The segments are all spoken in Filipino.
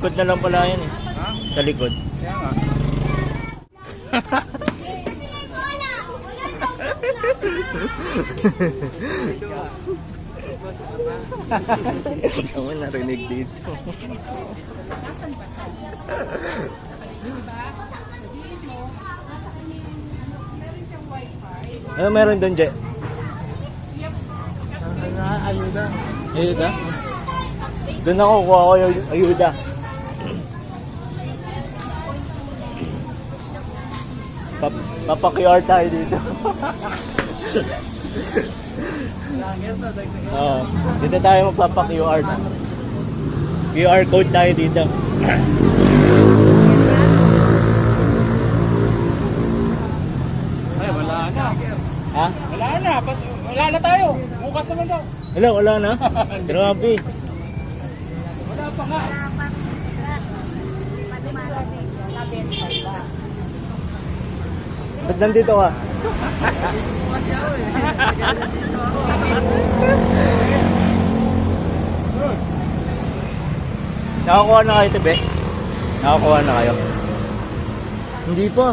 na lang pala yan eh. Ha? Sa likod. Kaya nga. Ako narinig dito. ano meron doon, Je? Ayuda. Ayuda? Doon ako kuha ko yung ayuda. Pap Papa-QR tayo dito. Oo. dito tayo magpapa-QR. QR code tayo dito. Ay, wala na. ha? Wala na. Wala na tayo. Bukas naman daw. Hello, wala na? Grabe. Wala pa nga. Ba't nandito ka? Nakakuha na kayo, Tebe? Nakakuha na kayo? Hindi pa.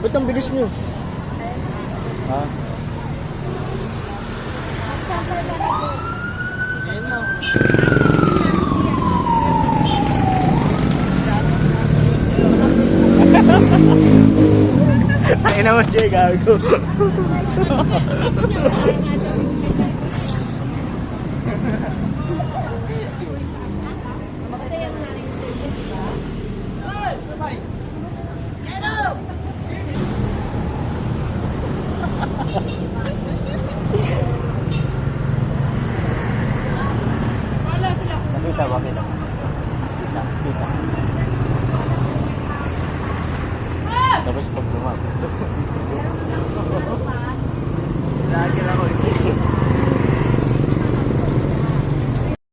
Ba't ang bilis nyo? Ha? Ay naman siya, gago. Kita? Kita, kita. Tapos pag lumakot. Lagi